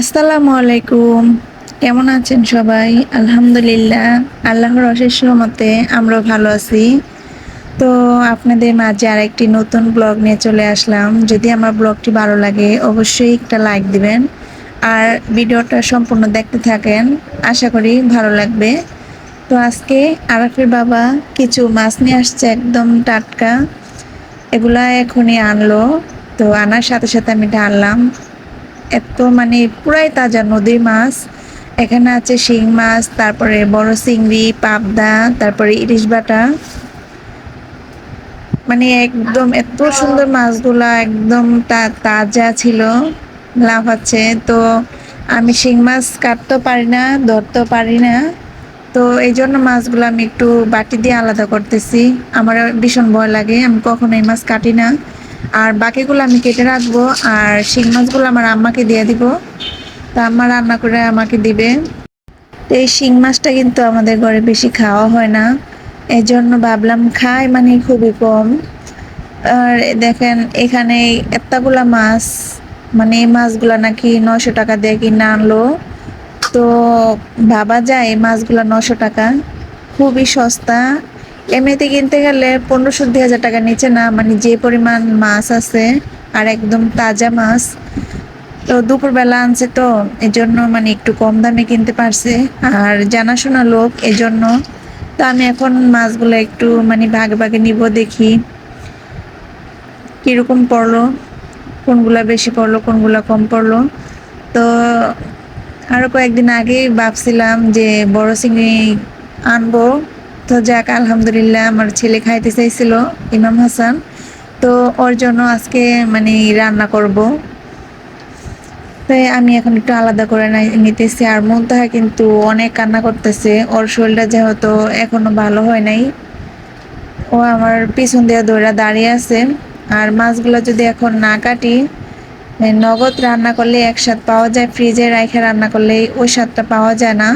আসসালামু আলাইকুম। কেমন আছেন সবাই? আলহামদুলিল্লাহ, আল্লাহর অশেষ মতে আমরাও ভালো আছি। তো আপনাদের মাঝে আরেকটি নতুন ব্লগ নিয়ে চলে আসলাম। যদি আমার ব্লগটি ভালো লাগে, অবশ্যই একটা লাইক দিবেন। আর ভিডিওটা সম্পূর্ণ দেখতে থাকেন। আশা করি ভালো লাগবে। তো আজকে আরাফের বাবা কিছু মাছ নিয়ে আসছে একদম টাটকা। এগুলা এখনই আনলো। তো আনার সাথে সাথে আমি ঢাললাম এত মানে পুরাই তাজা নদীর মাছ। এখানে আছে শিং মাছ, তারপরে বড় চিংড়ি, পাবদা, তারপরে ইলিশ বাটা। মানে একদম এত সুন্দর মাছগুলা একদম তাজা ছিল লাফাচ্ছে তো আমি শিং মাছ কাটতেও পারি না, ধরতেও পারি না। তো এই জন্য মাছগুলো আমি একটু বাটি দিয়ে আলাদা করতেছি। আমার ভীষণ ভয় লাগে, আমি কখনো এই মাছ কাটি না। আর বাকিগুলো আমি কেটে রাখব, আর শিং মাছগুলো আমার আম্মাকে দিয়ে দিব। তা আম্মা রান্না করে আমাকে দিবে। তো এই শিং মাছটা কিন্তু আমাদের ঘরে বেশি খাওয়া হয় না। এই জন্য ভাবলাম খাই মানে খুবই কম। আর দেখেন, এখানে এতগুলা মাছ মানে এই মাছগুলা নাকি নশো টাকা দিয়ে কিনে আনলো। তো ভাবা যায় এই মাছগুলা নশো টাকা। খুবই সস্তা। এমনিতে কিনতে গেলে পনেরোশো দুই হাজার টাকা নিচে না মানে যে পরিমাণ মাছ আছে আর একদম তাজা মাছ, তো দুপুরবেলা আনছে তো এই জন্য মানে একটু কম দামে কিনতে পারছে। আর জানাশোনা লোক এই জন্য তো আমি এখন মাছগুলো একটু মানে ভাগে ভাগে নিব দেখি কীরকম পড়ল, কোনগুলা বেশি পড়ল, কোনগুলা কম পড়ল। তো আরও কয়েকদিন আগেই ভাবছিলাম যে বড় চিংড়ি আনব তো যাক, আলহামদুলিল্লাহ আমার ছেলে খাইতে চাইছিল, ইমাম হাসান। তো ওর জন্য আজকে মানে রান্না করব। তাই আমি এখন একটু আলাদা করে নিতেছি। আর মুনতাহা কিন্তু অনেক কান্না করতেছে। ওর শরীরটা যেহেতু এখনও ভালো হয় নাই, ও আমার পিছন দিয়ে দৌড়া দাঁড়িয়ে আছে। আর মাছগুলো যদি এখন না কাটি নগদ রান্না করলে এক পাওয়া যায়, ফ্রিজে রাখে রান্না করলে ওই স্বাদটা পাওয়া যায় না।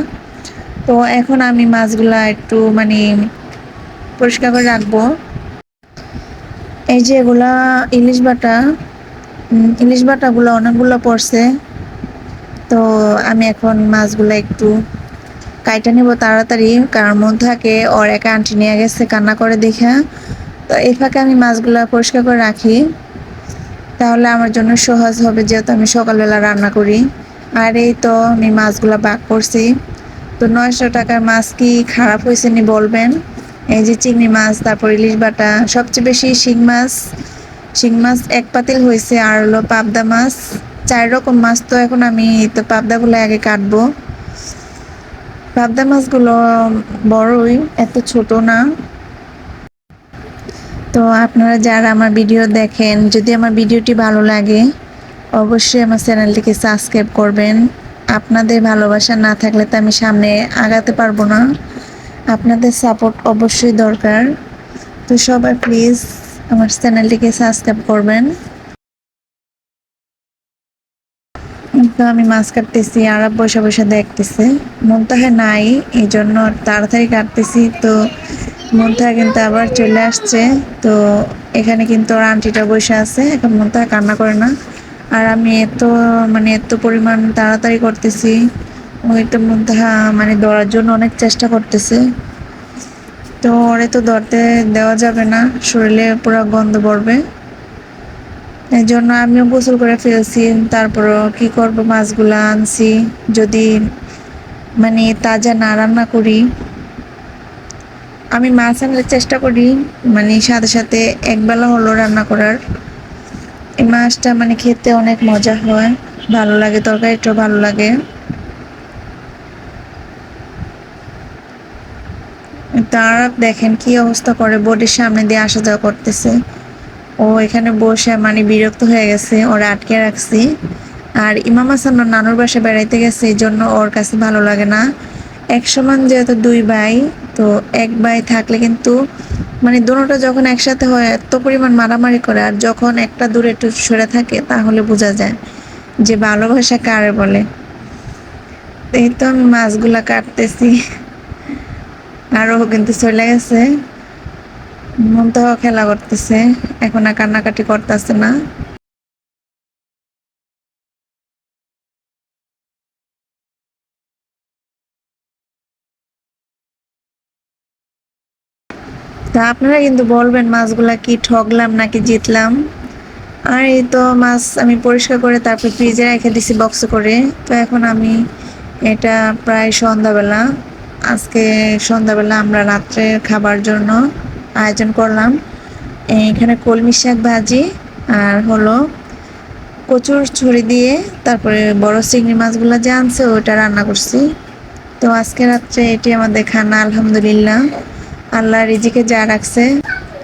তো এখন আমি মাছগুলা একটু মানে পরিষ্কার করে রাখব। এই যে এগুলা ইলিশ বাটা ইলিশ বাটাগুলো অনেকগুলো পড়ছে। তো আমি এখন মাছগুলো একটু কাইটা নিব তাড়াতাড়ি, কারণ মন থাকে ওর একা আন্টি নিয়ে গেছে কান্না করে দেখা। তো এই ফাঁকে আমি মাছগুলো পরিষ্কার করে রাখি। তাহলে আমার জন্য সহজ হবে, যেহেতু আমি সকালবেলা রান্না করি। আর এই তো আমি মাছগুলো বাক করছি। তো নয়শো টাকার মাছ কি খারাপ হয়েছে নি বলবেন? এই যে চিংড়ি মাছ, তারপর ইলিশ বাটা, সবচেয়ে বেশি শিং মাছ। শিং মাছ এক পাতিল হয়েছে আর হলো পাবদা মাছ। চার রকম মাছ তো এখন আমি তো পাবদাগুলো আগে কাটবো। পাবদা মাছগুলো বড়ই, এত ছোট না। তো আপনারা যারা আমার ভিডিও দেখেন, যদি আমার ভিডিওটি ভালো লাগে, অবশ্যই আমার চ্যানেলটিকে সাবস্ক্রাইব করবেন। আপনাদের ভালোবাসা না থাকলে তো আমি সামনে আগাতে পারব না। আপনাদের সাপোর্ট অবশ্যই দরকার। তো সবাই প্লিজ আমার চ্যানেলটিকে সাবস্ক্রাইব করবেন। তো আমি মাছ কাটতেছি আর বসে বসে দেখতেছে। মনতাহে নাই এই জন্য তাড়াতাড়ি কাটতেছি। তো মনতাহা কিন্তু আবার চলে আসছে। তো এখানে কিন্তু ওর আন্টিটা বসে আছে, এখন মনতাহা কান্না করে না। আর আমি এত মানে এত পরিমাণ তাড়াতাড়ি করতেছি। ওই তো মনতাহা মানে ধরার জন্য অনেক চেষ্টা করতেছে। তো ওরে তো ধরতে দেওয়া যাবে না, শরীরে পুরো গন্ধ পড়বে। এই জন্য আমিও গোসল করে ফেলছি, তারপরও কি করব, মাছগুলা আনছি। যদি মানে তাজা না রান্না করি, আমি মাছ আনলে চেষ্টা করি মানে সাথে সাথে একবেলা হলো রান্না করার। এই মাছটা মানে খেতে অনেক মজা হয়। ভালো লাগে, তরকারিটাও ভালো লাগে। তারা দেখেন কি অবস্থা করে বোর্ডের সামনে দিয়ে আসা যাওয়া করতেছে। ও এখানে বসে মানে বিরক্ত হয়ে গেছে, ওরা আটকে রাখছি। আর ইমাম হাসান নানুর বাসা বেড়াইতে গেছে, এই জন্য ওর কাছে ভালো লাগে না। এক সমান যেহেতু দুই ভাই তো এক ভাই থাকলে কিন্তু মানে দুটোটা যখন একসাথে হয়, এত পরিমাণ মারামারি করে, আর যখন একটা দূরে একটু সরে থাকে, তাহলে বোঝা যায় যে ভালোবাসা কারে বলে। এই তো আমি মাছগুলা কাটতেছি। আর ও কিন্তু চলে গেছে। মন খেলা করতেছে, এখন আর কান্নাকাটি করতেছে না। তা আপনারা কিন্তু বলবেন, মাছগুলা কি ঠগলাম নাকি জিতলাম? আর এই তো মাছ আমি পরিষ্কার করে তারপর ফ্রিজে রেখে দিছি বক্স করে। তো এখন আমি এটা প্রায় সন্ধ্যাবেলা, আজকে সন্ধ্যাবেলা আমরা রাত্রে খাবার জন্য আয়োজন করলাম। এখানে কলমি শাক ভাজি আর হলো কচুর ছুরি দিয়ে তারপরে বড় চিংড়ি মাছগুলো যে আনছে ওটা রান্না করছি। তো আজকে রাত্রে এটি আমাদের খানা, আলহামদুলিল্লাহ। আল্লাহ রিজিকে যা রাখছে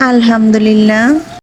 আলহামদুলিল্লাহ।